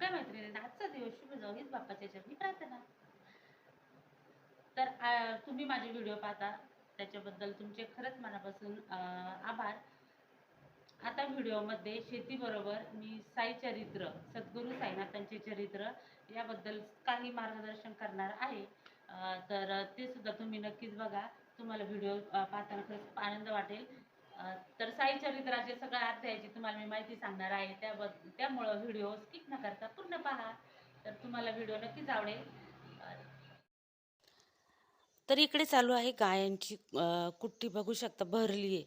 काय मैत्रिणी आजचा दिवस शुभ जाऊ हीच बाप्पाच्या चरणी प्रार्थना. तर तुम्ही माझे व्हिडिओ पाहता त्याच्याबद्दल तुमचे खरंच मनापासून आभार. आता व्हिडिओमध्ये शेतीबरोबर मी साई चरित्र सद्गुरू साईनाथांचे चरित्र याबद्दल काही मार्गदर्शन करणार आहे. तर ते सुद्धा तुम्ही नक्कीच बघा. तुम्हाला व्हिडिओ पाहताना खरंच आनंद वाटेल. तर साई चरित्राचे सगळ्या अध्यायाची तुम्हाला मी माहिती सांगणार आहे. त्याबद्दल त्यामुळं व्हिडिओ स्किप न करता पूर्ण पहा. तर तुम्हाला व्हिडिओ नक्कीच आवडेल. तर इकडे चालू आहे गायांची कुट्टी बघू शकता भरली आहे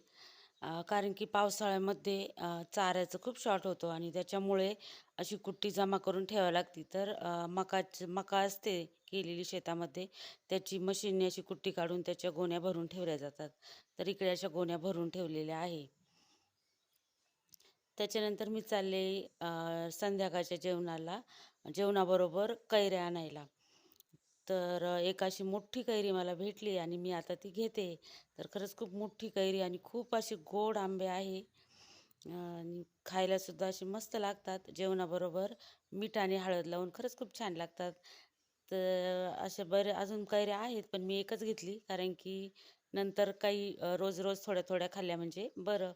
कारण की पावसाळ्यामध्ये चाऱ्याचं खूप शॉर्ट होतो आणि त्याच्यामुळे अशी कुट्टी जमा करून ठेवावी लागती. तर मकाच मका असते केलेली शेतामध्ये त्याची मशीनने अशी कुट्टी काढून त्याच्या गोण्या भरून ठेवल्या जातात. तर इकडे अशा गोण्या भरून ठेवलेल्या आहे. त्याच्यानंतर मी चालले संध्याकाळच्या जेवणाला जेवणाबरोबर कैऱ्या आणायला. तर एक अशी मोठी कैरी मला भेटली आणि मी आता ती घेते. तर खरंच खूप मोठी कैरी आणि खूप अशी गोड आंबे आहे. आणि खायलासुद्धा अशी असे मस्त लागतात जेवणाबरोबर मीठ आणि हळद लावून खरंच खूप छान लागतात. तर अशा बरे अजून कैऱ्या आहेत पण मी एकच घेतली कारण की नंतर काही रोज रोज थोड्या थोड्या खाल्ल्या म्हणजे बरं.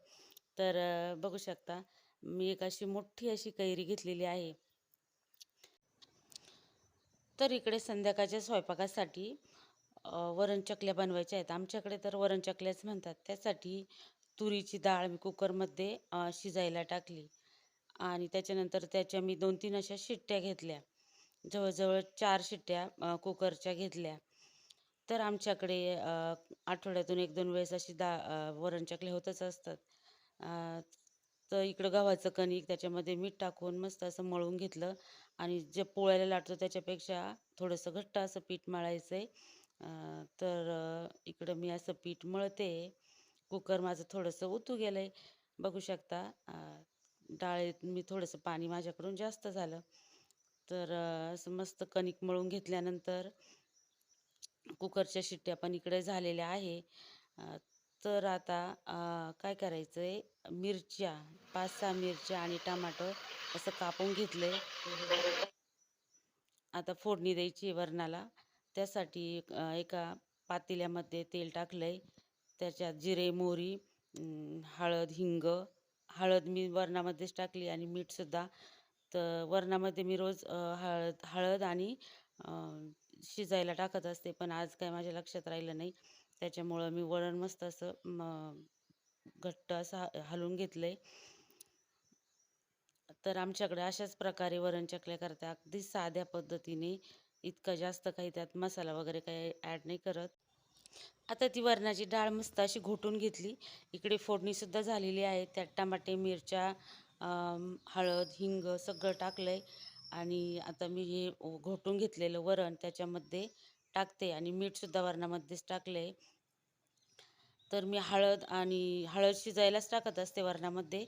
तर बघू शकता मी एक अशी मोठी अशी कैरी घेतलेली आहे. तर इकडे संध्याकाळच्या स्वयंपाकासाठी वरण चकल्या बनवायच्या आहेत. आमच्याकडे तर वरण चकल्याच म्हणतात. त्यासाठी तुरीची डाळ मी कुकरमध्ये शिजायला टाकली. आणि त्याच्यानंतर त्याच्या मी दोन तीन अशा शिट्ट्या घेतल्या. जवळजवळ चार शिट्ट्या कुकरच्या घेतल्या. तर आमच्याकडे आठवड्यातून एक दोन वेळेस अशी दा वरण चकल्या होतच असतात. तर इकडं गव्हाचं कणिक त्याच्यामध्ये मीठ टाकून मस्त असं मळून घेतलं. आणि जे पोळ्याला लाटतो त्याच्यापेक्षा थोडंसं घट्ट असं पीठ मळायचं आहे तर इकडं मी असं पीठ मळते. कुकर माझं थोडंसं उतू गेलं आहे बघू शकता डाळीत मी थोडंसं पाणी माझ्याकडून जास्त झालं. तर असं मस्त कणिक मळून घेतल्यानंतर कुकरच्या शिट्ट्या पण इकडे झालेल्या आहे. तर आता काय करायचं आहे मिरच्या पाच सहा मिरच्या आणि टमाटर असं कापून घेतलं. आता फोडणी द्यायची आहे वरणाला. त्यासाठी एका पातेल्यामध्ये तेल टाकलं आहे त्याच्यात जिरे मोहरी हळद हिंग. हळद मी वरणामध्येच टाकली आणि मीठसुद्धा तर वरणामध्ये मी रोज हळद हळद आणि शिजायला टाकत असते. पण आज काय माझ्या लक्षात राहिलं नाही. त्याच्यामुळं मी वरण मस्त असं म घट्ट असं हलवून घेतलं आहे तर आमच्याकडे अशाच प्रकारे वरण चकल्या करता अगदी साध्या पद्धतीने. इतकं जास्त काही त्यात मसाला वगैरे काही ॲड नाही करत. आता ती वरणाची डाळ मस्त अशी घोटून घेतली. इकडे फोडणीसुद्धा झालेली आहे. त्यात टमाटे मिरच्या हळद हिंग सगळं टाकलं आहे आणि आता मी हे घोटून घेतलेलं वरण त्याच्यामध्ये टाकते आणि मीठसुद्धा वरणामध्येच टाकलं आहे तर मी हळद आणि हळद शिजायलाच टाकत असते वरणामध्ये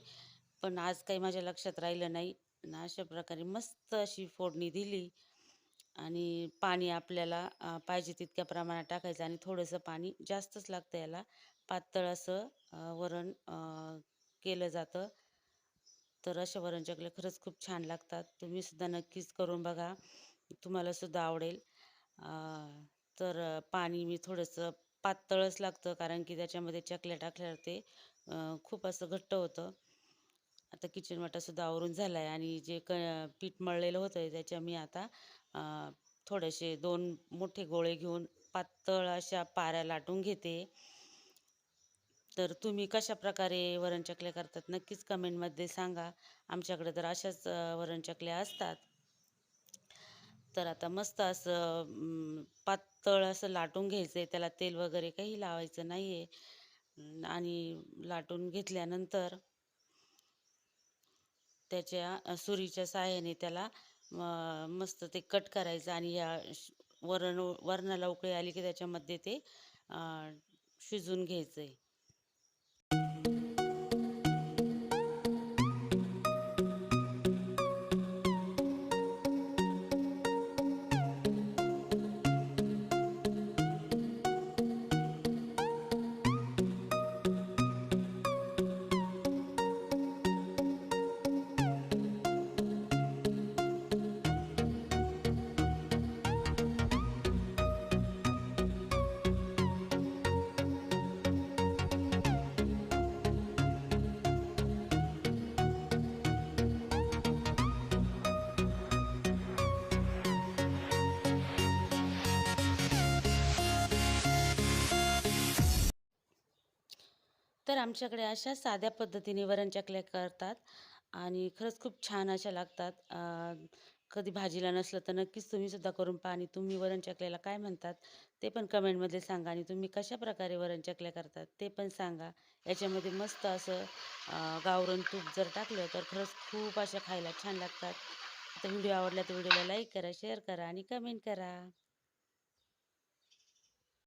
पण आज काही माझ्या लक्षात राहिलं नाही. आणि अशा प्रकारे मस्त अशी फोडणी दिली आणि पाणी आपल्याला पाहिजे तितक्या प्रमाणात टाकायचं आणि थोडंसं पाणी जास्तच लागतं याला. पातळ असं वरण केलं जातं. तर अशा वरण चकल्या खरंच खूप छान लागतात. तुम्ही सुद्धा नक्कीच करून बघा. तुम्हालासुद्धा आवडेल. तर पाणी मी थोडंसं पातळच लागतं कारण की त्याच्यामध्ये चकल्या टाकल्यावर ते खूप असं घट्ट होतं. आता किचन वाटासुद्धा आवरून झाला आहे आणि जे क पीठ मळलेलं होतं त्याच्या मी आता थोडेसे दोन मोठे गोळे घेऊन पातळ अशा पाऱ्या लाटून घेते. तर तुम्ही कशा प्रकारे वरण चकल्या करतात नक्कीच कमेंटमध्ये सांगा. आमच्याकडे तर अशाच वरणचकल्या वरण चकल्या असतात. तर आता मस्त असं पातळ असं लाटून घ्यायचं आहे त्याला तेल वगैरे काही लावायचं नाही आहे आणि लाटून घेतल्यानंतर त्याच्या सुरीच्या साहाय्याने त्याला मस्त ते कट करायचं आणि या श- वरण वरणाला उकळी आली की त्याच्यामध्ये ते शिजून घ्यायचं आहे तर आमच्याकडे अशा साध्या पद्धतीने वरण चकल्या करतात आणि खरंच खूप छान अशा लागतात. कधी भाजीला नसलं तर नक्कीच तुम्ही सुद्धा करून पहा आणि तुम्ही वरण चकल्याला काय म्हणतात ते पण कमेंटमध्ये सांगा आणि तुम्ही कशा प्रकारे वरण चकल्या करतात ते पण सांगा. याच्यामध्ये मस्त असं गावरण तूप जर टाकलं तर खरंच खूप अशा खायला छान लागतात. तर व्हिडिओ आवडला तर व्हिडिओला लाईक करा शेअर करा आणि कमेंट करा.